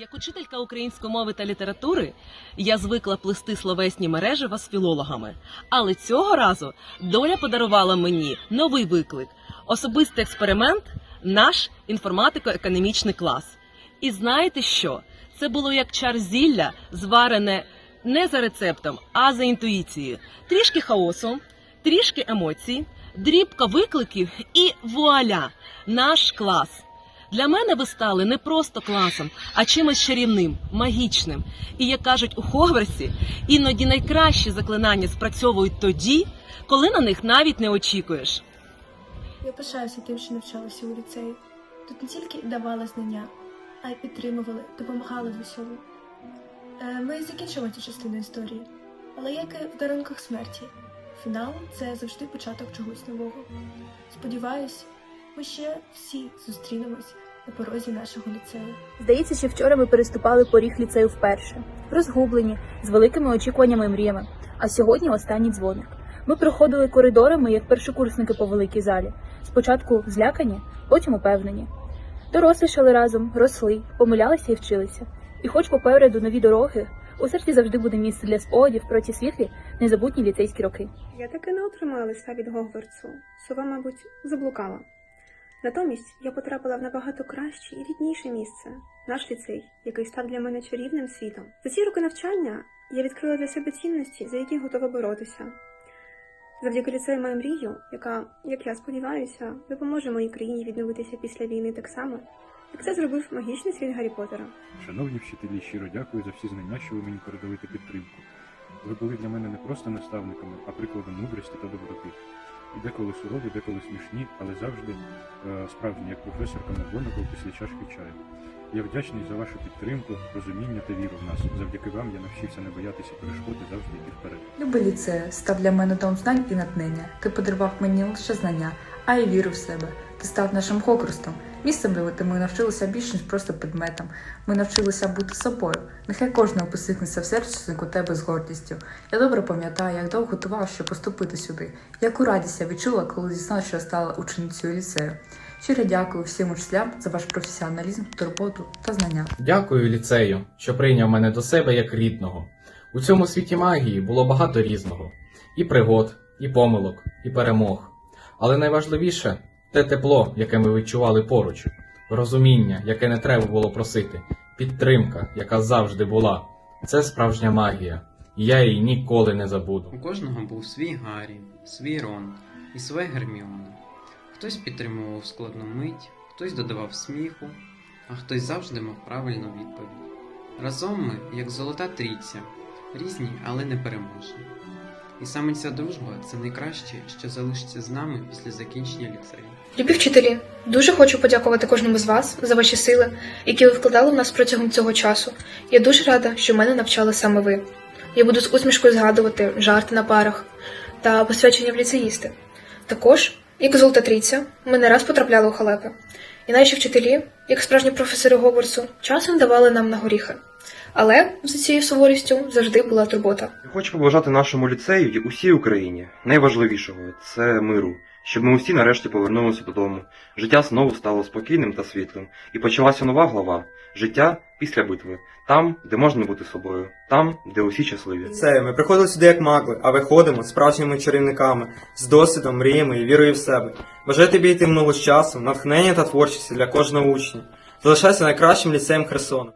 Як учителька української мови та літератури, я звикла плести словесні мережева з філологами. Але цього разу доля подарувала мені новий виклик особистий експеримент, наш інформатико-економічний клас. І знаєте що? Це було як чар зілля, зварене не за рецептом, а за інтуїцією. Трішки хаосу, трішки емоцій, дрібка викликів і вуаля! Наш клас. Для мене ви стали не просто класом, а чимось чарівним, магічним. І як кажуть у Хогвартсі, іноді найкращі заклинання спрацьовують тоді, коли на них навіть не очікуєш. Я пишаюся тим, що навчалася у ліцеї. Тут не тільки давали знання, а й підтримували, допомагали з усьому. Е, Ми закінчимо цю частину історії, але як і в дарунках смерті, фінал це завжди початок чогось нового. Сподіваюсь, ми ще всі зустрінемось на порозі нашого ліцею. Здається, що вчора ми переступали поріг ліцею вперше, розгублені, з великими очікуваннями і мріями. А сьогодні останній дзвоник. Ми проходили коридорами, як першокурсники по великій залі. Спочатку злякані, потім упевнені. Дорослішали разом, росли, помилялися і вчилися. І хоч попереду нові дороги, у серці завжди буде місце для спогадів про ті світлі, незабутні ліцейські роки. Я таки не отримала листа від Гогвартсу. Сова, мабуть, заблукала. Натомість я потрапила в набагато краще і рідніше місце наш ліцей, який став для мене чарівним світом. За ці роки навчання я відкрила для себе цінності, за які готова боротися. Завдяки ліцею маю мрію, яка, як я сподіваюся, допоможе моїй країні відновитися після війни так само, як це зробив магічний світ Гаррі Поттера. Шановні вчителі, щиро дякую за всі знання, що ви мені передали та підтримку. Ви були для мене не просто наставниками, а прикладом мудрості та доброти. І деколи сурові, деколи смішні, але завжди е, справжні, як професорка Макгонагал після чашки чаю. Я вдячний за вашу підтримку, розуміння та віру в нас. Завдяки вам я навчився не боятися перешкоди завжди йти вперед. Любий ліцею став для мене дом знань і натнення. Ти подарував мені лише знання, а й віру в себе. Ти став нашим хокрустом, місцем, де ми навчилися більше, ніж просто предметом. Ми навчилися бути собою. Нехай кожного посихнеться в серці у тебе з гордістю. Я добре пам'ятаю, як довго готував, щоб поступити сюди. Яку радість я відчула, коли дізналася, що я стала ученицею ліцею. Щиро дякую всім учителям за ваш професіоналізм, турботу та знання. Дякую ліцею, що прийняв мене до себе як рідного. У цьому світі магії було багато різного: і пригод, і помилок, і перемог. Але найважливіше те тепло, яке ми відчували поруч, розуміння, яке не треба було просити, підтримка, яка завжди була. Це справжня магія, і я її ніколи не забуду. У кожного був свій Гаррі, свій Рон і своя Герміона. Хтось підтримував складну мить, хтось додавав сміху, а хтось завжди мав правильну відповідь. Разом ми, як золота трійця, різні, але не переможні. І саме ця дружба це найкраще, що залишиться з нами після закінчення ліцею. Любі вчителі, дуже хочу подякувати кожному з вас за ваші сили, які ви вкладали в нас протягом цього часу. Я дуже рада, що мене навчали саме ви. Я буду з усмішкою згадувати жарти на парах та посвячення в ліцеїсти. Також, як золота трійця, ми не раз потрапляли у халепи. І наші вчителі, як справжні професори Гогвартсу, часом давали нам на горіхи. Але за цією суворістю завжди була турбота. Хочу побажати нашому ліцею і усій Україні найважливішого це миру, щоб ми усі нарешті повернулися додому. Життя знову стало спокійним та світлим, і почалася нова глава життя після битви, там, де можна бути собою, там, де усі щасливі. Це ми приходили сюди як магли, а виходимо справжніми чарівниками, з досвідом, мріями і вірою в себе. Бажаю тобі йти много з часом, натхнення та творчості для кожного учня. Залишайся найкращим ліцеєм Херсона.